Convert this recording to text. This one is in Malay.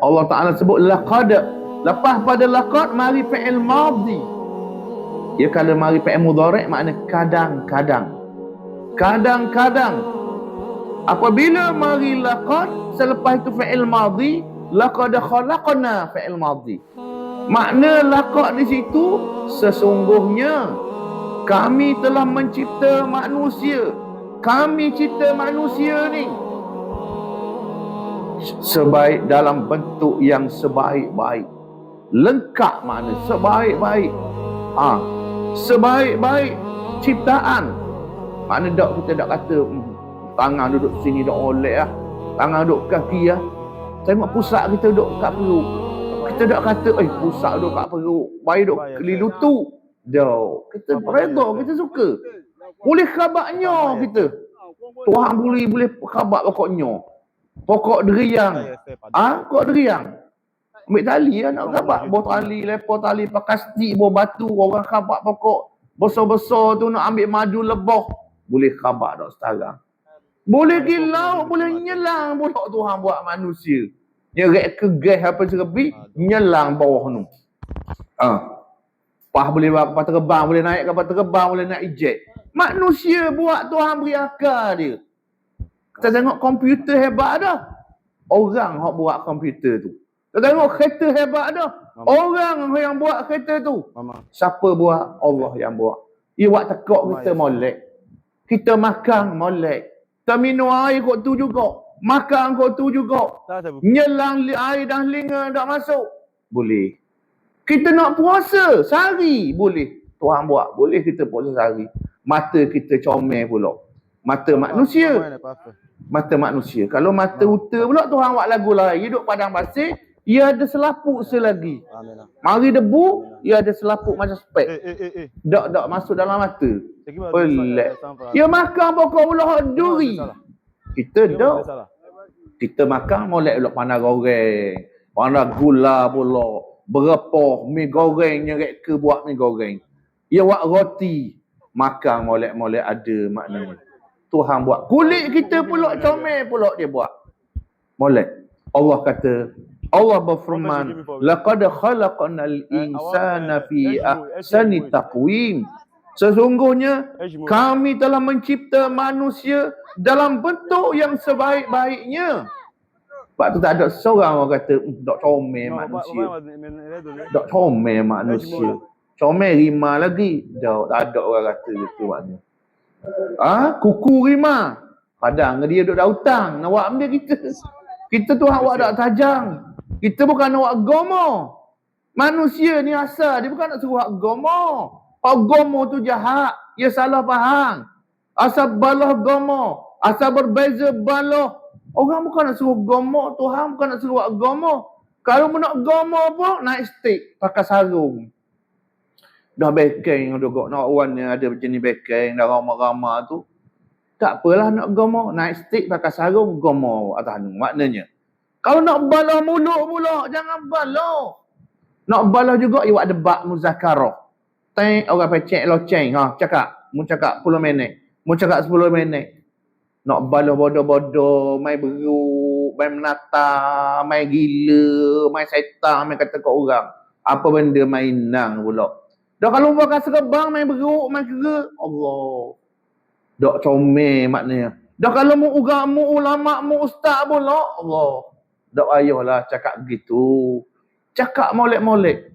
Allah Ta'ala sebut laqad lepas pada laqad mari fi'il madhi. Ya kalau mari fi'il mudhari' makna kadang-kadang. Kadang-kadang. Apabila mari laqad selepas itu fi'il madhi laqad khalaqna fi'il madhi. Makna laqad di situ sesungguhnya kami telah mencipta manusia. Kami cipta manusia ni sebaik dalam bentuk yang sebaik-baik. Lengkap makna sebaik-baik. Ah ha. sebaik-baik ciptaan. Makna tak kita tak kata hmm, tangan duduk sini dak oleh ah tangan duduk kaki ah. Tengok pusat kita duduk kat perut. Kita tak kata eh pusat duduk kat perut baik duduk keli lutut. dah kita redha kita suka. Boleh khabarnya kita. Tuhan boleh boleh khabar pokoknya Pokok deriang. Ah, ha? pokok deriang. Ambil tali lah nak khabar. Bawa tali, lepas tali, pakai stik, bawa batu. Orang khabar pokok. Besar-besar tu nak ambil madu lebah. Boleh khabar tak sekarang. Boleh gila, boleh nyelang pula Tuhan buat manusia. Nyerek ke gas apa serbi, nyelang bawah tu. Ah. Pah boleh kapal terbang, boleh naik kapal terbang, boleh naik jet. Manusia buat Tuhan beri akal dia. Kita tengok komputer hebat dah. Orang yang buat komputer tu. Kita tengok kereta hebat dah. Orang yang buat kereta tu. Mama. Siapa buat? Allah yang buat. Ia buat tekok kita ya. molek. Kita makan molek. Kita minum air kot tu juga. Makan kot tu juga. Nyelang air dan linga tak masuk. Boleh. Kita nak puasa sehari. Boleh. Tuhan buat. Boleh kita puasa sehari. Mata kita comel pula. Mata manusia. Mata manusia. Kalau mata uta pula Tuhan buat lagu lah. Hidup padang pasir. Ia ada selaput selagi. Mari debu, ia ada selaput macam spek. Eh, eh, eh, eh. Dok, dok masuk dalam mata. Pelik. Ia makan pokok ulah duri. Kita dok. Kita makan molek pula panah goreng. Panah gula pula. Berapa mi goreng nyerek ke buat mi goreng. Ia buat roti. Makan molek-molek ada maknanya. Tuhan buat. Kulit kita pula comel pula dia buat. Molek. Allah kata, Allah berfirman, laqad khalaqnal insana fi ahsani taqwim. Sesungguhnya kami telah mencipta manusia dalam bentuk yang sebaik-baiknya. Sebab tu tak ada seorang orang kata, tak hmm, comel manusia. Tak comel manusia. Comel rima lagi. Tak ada orang kata gitu maknanya. Ah, ha? kuku rima. Padang dia duduk dah hutang. Nak ambil kita. Kita tu awak tak tajam. Kita bukan buat gomo. Manusia ni asal. Dia bukan nak suruh gomo. Oh gomo tu jahat. Dia salah faham. Asal balah gomo. Asal berbeza balah. Orang bukan nak suruh gomo. Tuhan bukan nak suruh buat gomo. Kalau nak gomo pun, naik stick. Pakai sarung dah bekeng dah gok nak wan ada macam ni bekeng dah ramah-ramah tu. Tak apalah nak gomo naik stick pakai sarung gomo atas anu maknanya. Kalau nak balah mulut pula jangan balah. Nak balah juga ia buat debat muzakarah. Teng orang pecek loceng ha cakap mu cakap 10 minit mu cakap 10 minit. Nak balah bodoh-bodoh main beruk main menata main gila main setan main kata kat orang. Apa benda mainan pula Dah kalau pakai serebang main beruk main kera. Allah. Dak comel maknanya. Dah kalau mu ugak mu ulama mu ustaz pula Allah. Dak payahlah cakap gitu. Cakap molek-molek.